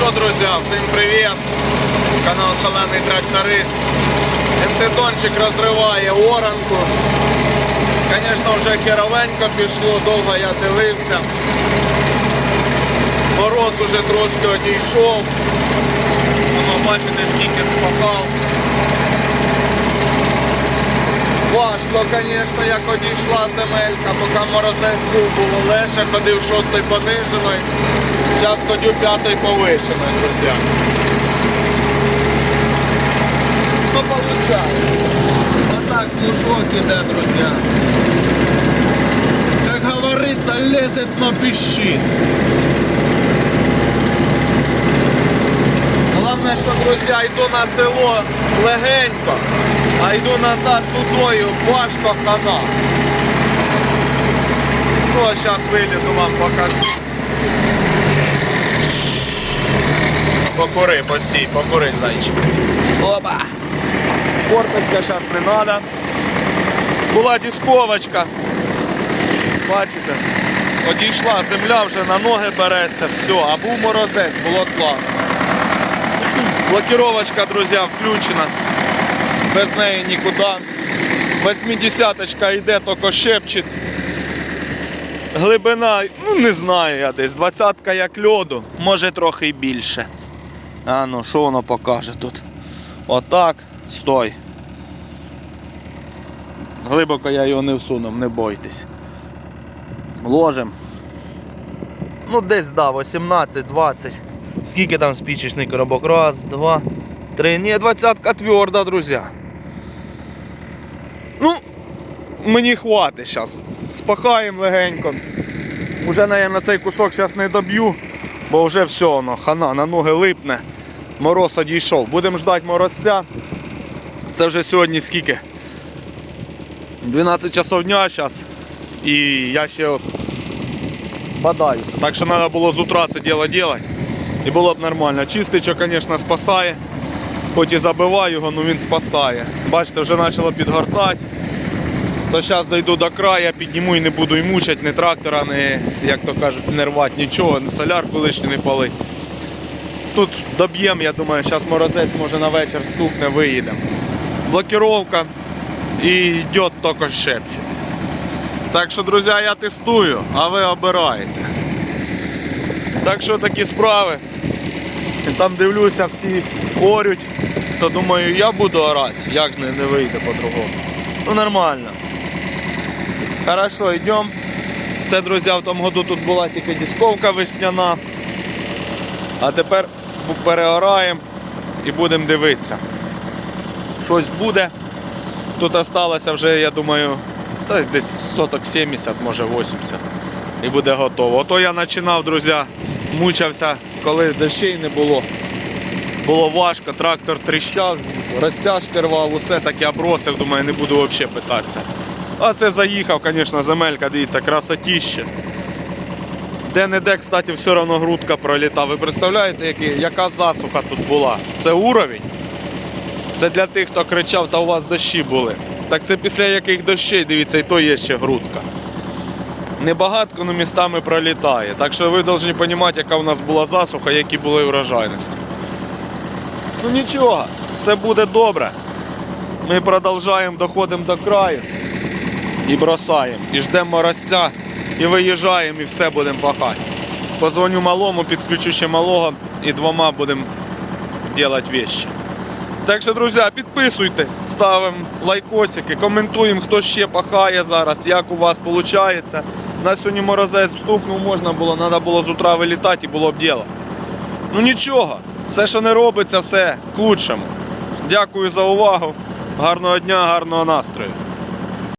що, друзі, всім привіт! Канал Шалений Тракторист. МТЗончик розриває оранку. Звісно, вже керовенько пішло, довго я дивився. Мороз уже трошки одійшов. Воно бачите, скільки спахав. Важко, звісно, як одійшла земелька, поки морозець було легше, ходив шостий понижений, зараз ходю п'ятий повишений, друзі. Ну, получается. А так флушок іде, друзі. Как говорится, лезет на пищит. Головне, що, друзі, йду на село легенько, а йду назад тудою, важко хана. Ну, а зараз вилізу вам покажу. Покури, постій, покури, зайчик. Опа! Корточка зараз не треба. Була дисковочка. Бачите? Одійшла земля, вже на ноги береться, все, а був морозець, було класно. Блокировочка, друзі, включена. Без неї нікуди. 80-очка йде, тільки шепчить. Глибина, ну не знаю я десь. Двадцятка як льоду, може трохи й більше. А ну, що воно покаже тут? Отак, стой. Глибоко я його не всунув, не бойтесь. Ложим. Ну, десь, да, 18-20. Скільки там спічечний коробок? Раз, два, три. Ні, двадцятка тверда, друзі. Ну, мені хватить зараз. Спахаємо легенько. Уже, наверное, цей кусок зараз не доб'ю, бо вже все воно, хана, на ноги липне. Мороз одійшов. Будемо ждати морозця. Це вже сьогодні скільки? 12 часов дня зараз. І я ще от бодаюся. Так що треба було з утра це діло робити. І було б нормально. Чистичок, звісно, спасає. Хоч і забиваю його, але він спасає. Бачите, вже почало підгортати. То зараз дойду до краю, підніму і не буду і мучити, ні трактора, ні, як то кажуть, не рвати нічого, ні солярку лишню не палить. Тут доб'ємо, я думаю, зараз морозець може на вечір стукне, виїдемо. Блокировка і йде тільки шепче. Так що, друзі, я тестую, а ви обираєте. Так що такі справи. Там дивлюся, всі орють, то думаю, я буду орати, як не, не вийде по-другому. Ну нормально. Хорошо, йдемо. Це, друзі, в тому году тут була тільки дисковка весняна. А тепер переораємо і будемо дивитися. Щось буде. Тут залишилося вже, я думаю, десь соток 70, може 80. І буде готово. Ото я починав, друзі, мучився, коли дощей не було. Було важко, трактор тріщав, розтяжки рвав, усе так я бросив, думаю, не буду взагалі питатися. А це заїхав, звісно, земелька, дивіться, красотіще. Де-не-де, кстати, все одно грудка пролітав. Ви представляєте, яка засуха тут була? Це уровень. Це для тих, хто кричав, та у вас дощі були. Так це після яких дощей, дивіться, і то є ще грудка. Небагатко, але містами пролітає. Так що ви повинні розуміти, яка у нас була засуха, які були врожайності. Ну нічого, все буде добре. Ми продовжуємо, доходимо до краю і бросаємо. І ждемо морозця, і виїжджаємо, і все будемо пахати. Позвоню малому, підключу ще малого і двома будемо робити вещи. Так що, друзі, підписуйтесь, ставимо лайкосики, коментуємо, хто ще пахає зараз, як у вас виходить. На сьогодні морозець стукнув, можна було, треба було з утра вилітати і було б діло. Ну нічого, все, що не робиться, все к лучшому. Дякую за увагу. Гарного дня, гарного настрою.